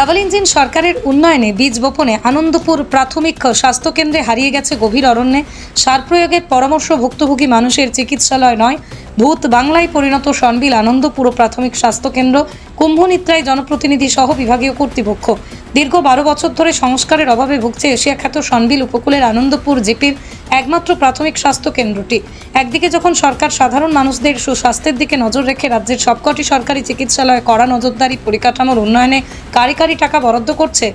Double engine সরকারের উন্নয়নে বীজ বপনে আনন্দপুর প্রাথমিক স্বাস্থ্যকেন্দ্রে হারিয়ে গেছে গভীর অরণ্যে। সার প্রয়োগের পরামর্শ ভুক্তভোগী মানুষের চিকিৎসালয় নয় ভূত বাংলায় পরিণত সনবিল আনন্দপুর প্রাথমিক স্বাস্থ্যকেন্দ্র কুম্ভনিত্রায় জনপ্রতিনিধি সহ বিভাগীয় কর্তৃপক্ষ। দীর্ঘ বারো বছর ধরে সংস্কারের অভাবে ভুগছে এশিয়া খ্যাত সনবিল উপকূলের আনন্দপুর জিপির একমাত্র প্রাথমিক স্বাস্থ্য কেন্দ্রটি। একদিকে যখন সরকার সাধারণ মানুষদের সুস্বাস্থ্যের দিকে নজর রেখে রাজ্যের সবকটি সরকারি চিকিৎসালয়ে কড়া নজরদারি পরিকাঠামোর উন্নয়নে কারি কারি টাকা বরাদ্দ করছে,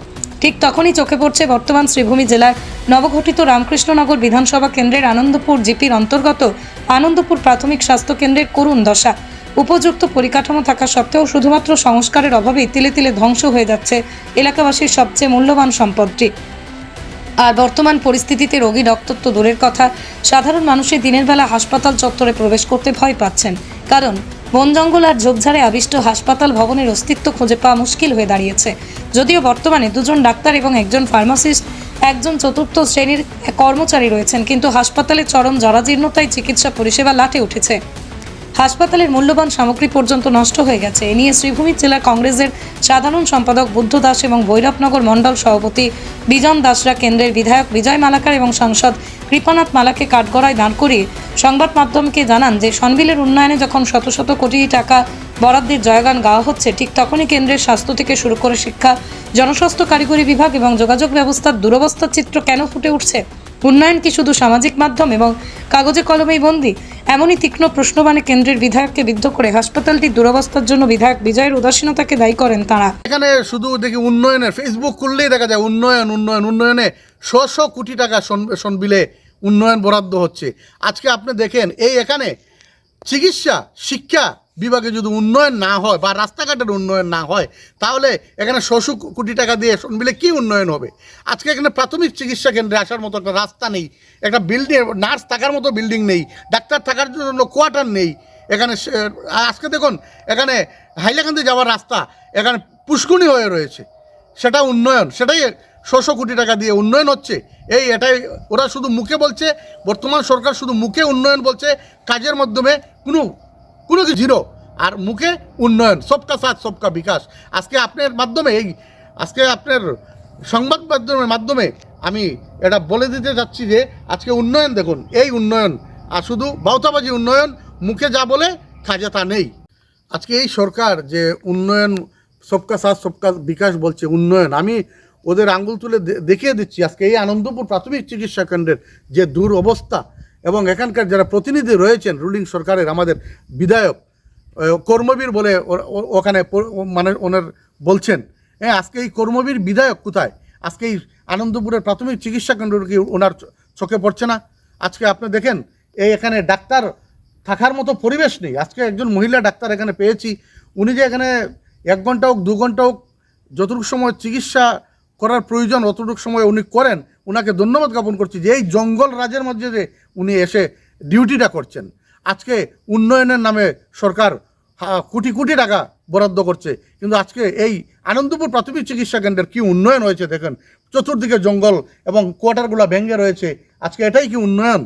ঠিক তখনই চোখে পড়ছে বর্তমান শ্রীভূমি জেলার নবগঠিত রামকৃষ্ণনগর বিধানসভা কেন্দ্রের আনন্দপুর জিপির অন্তর্গত আনন্দপুর প্রাথমিক স্বাস্থ্য কেন্দ্রের করুণ দশা। উপযুক্ত পরিকাঠামো থাকা সত্ত্বেও শুধুমাত্র সংস্কারের অভাবে তিলে তিলে ধ্বংস হয়ে যাচ্ছে এলাকাবাসীর সবচেয়ে মূল্যবান সম্পদটি। আর বর্তমান পরিস্থিতিতে রোগী তো দূরের কথা, সাধারণ মানুষের দিনের বেলা হাসপাতাল চত্বরে প্রবেশ করতে ভয় পাচ্ছেন। কারণ, বন জঙ্গল আর ঝোপঝাড়ে আবিষ্ট হাসপাতাল ভবনের অস্তিত্ব খুঁজে পাওয়া মুশকিল হয়ে দাঁড়িয়েছে। যদিও বর্তমানে দুজন ডাক্তার এবং একজন ফার্মাসিস্ট একজন চতুর্থ শ্রেণির কর্মচারী রয়েছেন কিন্তু হাসপাতালে চরম জরাজীর্ণতায় চিকিৎসা পরিষেবা লাটে উঠেছে। হাসপাতালের মূল্যবান সামগ্রী পর্যন্ত নষ্ট হয়ে গেছে। এ নিয়ে শ্রীভূমি জেলা কংগ্রেসের সাধারণ সম্পাদক বুদ্ধ দাস এবং ভৈরবনগর মণ্ডল সভাপতি বিজন দাসরা, কেন্দ্রের বিধায়ক বিজয় মালাকার এবং সাংসদ কৃপানাথ মালাকে কাঠগড়ায় দাঁড় করিয়ে সংবাদ মাধ্যমকে জানান যে, সনবিলের উন্নয়নে যখন শত শত কোটি টাকা বরাদ্দের জয়গান গাওয়া হচ্ছে, ঠিক তখনই কেন্দ্রের স্বাস্থ্য থেকে শুরু করে শিক্ষা, জনস্বাস্থ্য কারিগরি বিভাগ এবং যোগাযোগ ব্যবস্থার দুরবস্থার চিত্র কেন ফুটে উঠছে? উন্নয়ন কি শুধু সামাজিক মাধ্যম এবং কাগজে কলমেই বন্দি? এমনই তীক্ষ্ণ প্রশ্নবাণে কেন্দ্রের বিধায়ককে বিদ্ধ করে হাসপাতালটির দুরবস্থার জন্য বিধায়ক বিজয়ের উদাসীনতাকে দায়ী করেন তাঁরা। এখানে শুধু দেখি উন্নয়নের ফেসবুক খুললেই দেখা যায় উন্নয়ন উন্নয়ন, উন্নয়নে শ কোটি টাকা সন- সনবিলে উন্নয়ন বরাদ্দ হচ্ছে। আজকে আপনি দেখেন, এই এখানে চিকিৎসা, শিক্ষা বিভাগে যদি উন্নয়ন না হয় বা রাস্তাঘাটের উন্নয়ন না হয়, তাহলে এখানে শশু কোটি টাকা দিয়ে সনবিলে কী উন্নয়ন হবে? আজকে এখানে প্রাথমিক চিকিৎসা কেন্দ্রে আসার মতো একটা রাস্তা নেই, একটা বিল্ডিং নার্স থাকার মতো বিল্ডিং নেই, ডাক্তার থাকার জন্য কোয়ার্টার নেই। এখানে আজকে দেখুন, এখানে হাইলাকান্দি যাওয়ার রাস্তা, এখানে পুষ্কুনি হয়ে রয়েছে। সেটা উন্নয়ন, সেটাই ছশো কোটি টাকা দিয়ে উন্নয়ন হচ্ছে। এই এটাই, ওরা শুধু মুখে বলছে, বর্তমান সরকার শুধু মুখে উন্নয়ন বলছে, কাজের মাধ্যমে কোনো কোনো কিছু জিরো। আর মুখে উন্নয়ন, সবকা সাথ, সবকা বিকাশ। আজকে আপনার মাধ্যমে, এই আজকে আপনার সংবাদ মাধ্যমের মাধ্যমে আমি এটা বলে দিতে চাচ্ছি যে, আজকে উন্নয়ন দেখুন, এই উন্নয়ন, আর শুধু বাউতাবাজি উন্নয়ন, মুখে যা বলে কাজে তা নেই। আজকে এই সরকার যে উন্নয়ন, সবকা সাথ, সবকা বিকাশ বলছে, উন্নয়ন, আমি ওদের আঙ্গুল তুলে দেখিয়ে দিচ্ছি, আজকে এই আনন্দপুর প্রাথমিক চিকিৎসা কেন্দ্রের যে দূর অবস্থা এবং এখানকার যারা প্রতিনিধি রয়েছেন রুলিং সরকারের আমাদের বিধায়ক কর্মবীর বলে ওখানে মানে ওনার বলছেন হ্যাঁ আজকে এই কর্মবীর বিধায়ক কোথায়? আজকে এই আনন্দপুরের প্রাথমিক চিকিৎসা কেন্দ্র কি ওনার চোখে পড়ছে না? আজকে আপনি দেখেন, এই এখানে ডাক্তার থাকার মতো পরিবেশ নেই। আজকে একজন মহিলা ডাক্তার এখানে পেয়েছি। উনি যে এখানে এক ঘণ্টা হোক, দু ঘণ্টা হোক, যতটুকু সময় চিকিৎসা করার প্রয়োজন, অতটুকু সময় উনি করেন ওনাকে ধন্যবাদ জ্ঞাপন করছি যে এই জঙ্গল রাজের মধ্যে যে উনি এসে ডিউটিটা করছেন। আজকে উন্নয়নের নামে সরকার কোটি কোটি টাকা বরাদ্দ করছে। কিন্তু আজকে এই আনন্দপুর প্রাথমিক চিকিৎসা কেন্দ্রের কি উন্নয়ন হয়েছে দেখেন। চতুর্দিকে জঙ্গল এবং কোয়ার্টারগুলো ভেঙে রয়েছে। আজকে এটাই কি উন্নয়ন?